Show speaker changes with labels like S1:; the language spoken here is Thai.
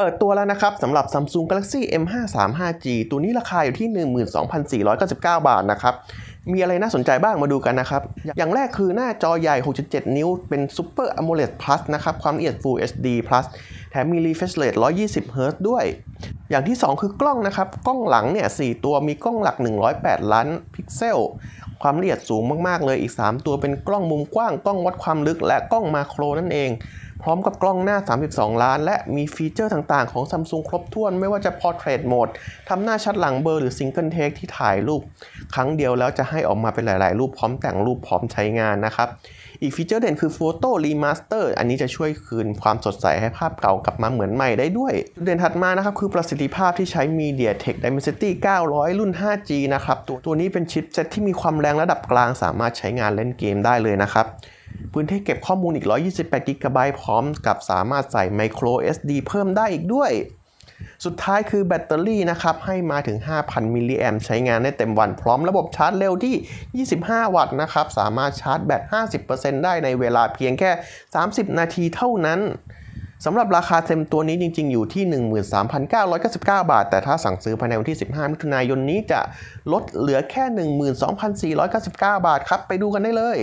S1: เปิดตัวแล้วนะครับสำหรับ Samsung Galaxy M535G ตัวนี้ราคาอยู่ที่ 12,499 บาทนะครับ มีอะไรน่าสนใจบ้างมาดูกันนะครับ อย่างแรกคือหน้าจอใหญ่ 6.7 นิ้ว เป็น Super AMOLED Plus นะครับ ความละเอียด Full HD Plus แถมมี refresh rate 120 Hz ด้วย อย่างที่ 2 คือกล้องนะครับ กล้องหลังเนี่ย 4 ตัวมีกล้องหลัก 108 ล้านพิกเซล ความละเอียดสูงมาก ๆ เลย อีก 3 ตัวเป็นกล้องมุมกว้าง กล้องวัดความลึก และกล้องมาโครนั่นเอง พร้อมกับกล้องหน้า 32 ล้าน และมีฟีเจอร์ต่างๆ ของ Samsung ครบถ้วนไม่ว่าจะ Portrait Mode ทำหน้าชัดหลังเบลอร์หรือ Single Take ที่ถ่ายรูป ครั้งเดียวแล้วจะให้ออกมาเป็นหลาย ๆ รูปพร้อมแต่งรูปพร้อมใช้งานนะครับ อีกฟีเจอร์เด่นคือ Photo Remaster อันนี้จะช่วยคืนความสดใสให้ภาพเก่ากลับมาเหมือนใหม่ได้ด้วยจุดเด่นถัดมานะครับคือประสิทธิภาพที่ใช้ MediaTek Dimensity 900 รุ่น 5G นะครับตัวตัวนี้เป็นชิปเซ็ตที่มีความแรงระดับกลางสามารถใช้งานเล่นเกมได้เลยนะครับ พื้นที่เก็บข้อมูลอีก 128 g b พร้อมกับสามารถใส่ Micro SD เพิ่มได้อีกด้วย สุดท้ายคือแบตเตอรี่นะครับ ให้มาถึง 5,000 มิลลิแอมใช้งานได้เต็มวัน พร้อมระบบชาร์จเร็วที่ 25 วัตต์นะครับ สามารถชาร์จแบต 50%ได้ในเวลาเพียงแค่ 30 นาทีเท่านั้นสำหรับราคาเต็มตัวนี้จริงๆ อยู่ที่ 13,999 บาท แต่ถ้าสั่งซื้อภายในวันที่ 15 มิถุนายนนี้จะลดเหลือแค่ 12,499 บาทครับ ไปดูกันได้เลย